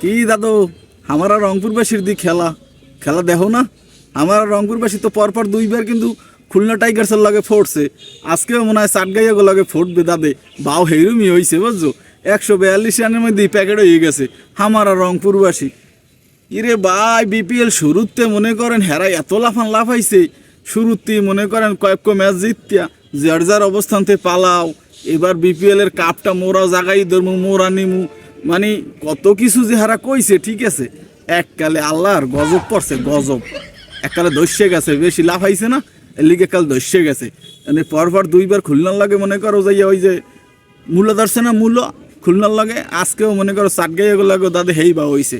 কি দাদু? আমার আর রংপুরবাসীর দি খেলা। খেলা দেখো না? আমার আর রংপুরবাসী তো পরপর দুইবার কিন্তু খুলনা টাইগার্সের লগে ফোটছে আজকেও মনে হয় চাটগাইয়া লগে ফোটবে দাদে বাও হেরুমি হইছে, বুঝছ? একশো বিয়াল্লিশ রানের মধ্যে প্যাকেট হয়ে গেছে। আমার আর রংপুরবাসী। ইরে ভাই বিপিএল শুরুতে মনে করেন হেরা এত লাফান লাফাইছে। শুরুতেই মনে করেন কয়েক ম্যাচ জিতিয়া। যার যার অবস্থান থেকে পালাও। এবার বিপিএল এর কাপটা মোরা জাগাই ধরমু, মোরা নিমু। মানে কত কিছু যে হারা কইছে, ঠিক আছে? এককালে আল্লাহর গজব পড়ছে, গজব। এককালে দস্যে গেছে, বেশি লাভ লাফাইছে না? লিগে কাল দস্যে গেছে। মানে পরপর দুইবার খুলনার লাগে মনে করো যাইয়া ওই যে মূল্য ধরছে না মূল্য খুলনার লাগে? আজকেও মনে করো চাটগাইয়া লাগে দাদা হেই বা হইছে।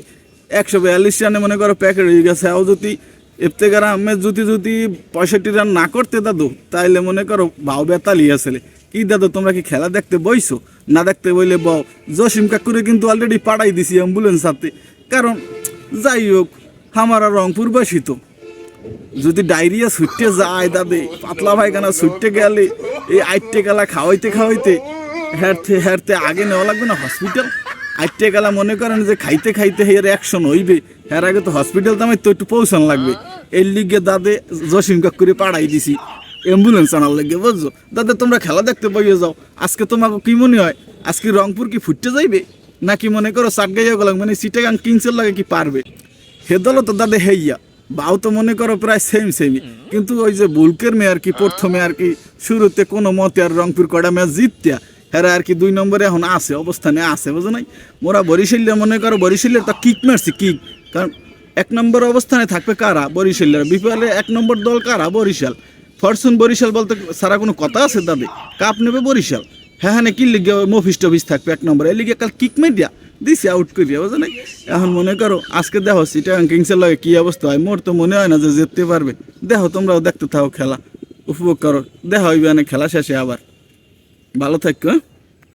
একশো বিয়াল্লিশ রানে মনে করো প্যাকেট হয়ে গেছে আও যদি ইফতেকার আহমেদ যদি যদি পঁয়ষট্টি রান না করতে দাদু, তাইলে মনে করো ভাও বেতালি আসলে। কি দাদু, তোমরা কি খেলা দেখতে বইছো? না দেখতে বইলে বও জসিম কাকুরে কিন্তু অলরেডি পাড়াই দিছি অ্যাম্বুলেন্স হাতে। কারণ, যাই হোক আর রংপুরবাসী তো। যদি ডায়রিয়া ছুটতে যায় দাদে, পাতলা ভাইখানা ছুটতে গেলে এই আইটে গেলা খাওয়াইতে খাওয়াইতে, হেরতে হেরতে আগে নেওয়া লাগবে না হসপিটাল আইটে গেলা মনে করেন যে খাইতে খাইতে হের অ্যাকশন হইবে এর আগে তো হসপিটাল তো আমি তো একটু পৌঁছান লাগবে। এর লিগে দাদে জসিম করে পাড়াই দিছি। অ্যাম্বুলেন্স আনার লাগে, বুঝছ? দাদা, তোমরা খেলা দেখতে পাইয়ে যাও। আজকে তোমাকে কি মনে হয়? আজকে রংপুর কি ফুটতে যাইবে? নাকি মনে করো সাটগাইয়া গেলাম মানে সিটাগাং কিংসের লাগে কি পারবে? হেদল তো দাদা হেইয়া। বাউ তো মনে করো প্রায় সেম সেমই কিন্তু ওই যে বুলকের মেয়ে আর কি, প্রথমে আর কি, শুরুতে কোনো মতে আর রংপুর কটা ম্যাচ জিততিয়া। হেরা আর কি দুই নম্বরে এখন আছে, অবস্থানে আছে, বুঝো নাই? মোরা বরিশাল্য মনে করো বরিশালের তো কিক মারছি কিক কারণ এক নম্বর অবস্থানে থাকবে কারা? বরিশালের বিপিএলের এক নম্বর দল কারা? বরিশাল। ফরচুন বরিশাল বলতে সারা কোনো কথা আছে দাদে কাপ নেবে বরিশাল। হ্যাঁ হ্যাঁ কি লিগে মফিস টফিস থাকবে এক নম্বরে? এই লিগে কাল কিক মেয়ে দিয়া দিছি আউট করিয়া বুঝো নাই? এখন মনে করো, আজকে দেখো সিটা কিংসের লগে কী অবস্থা হয়? মোর তো মনে হয় না যে জিততে পারবে। দেখো তোমরাও দেখতে থাকো খেলা। উপভোগ করো। দেখা হইবে না খেলা শেষে আবার। ভালো থাকো হ্যাঁ?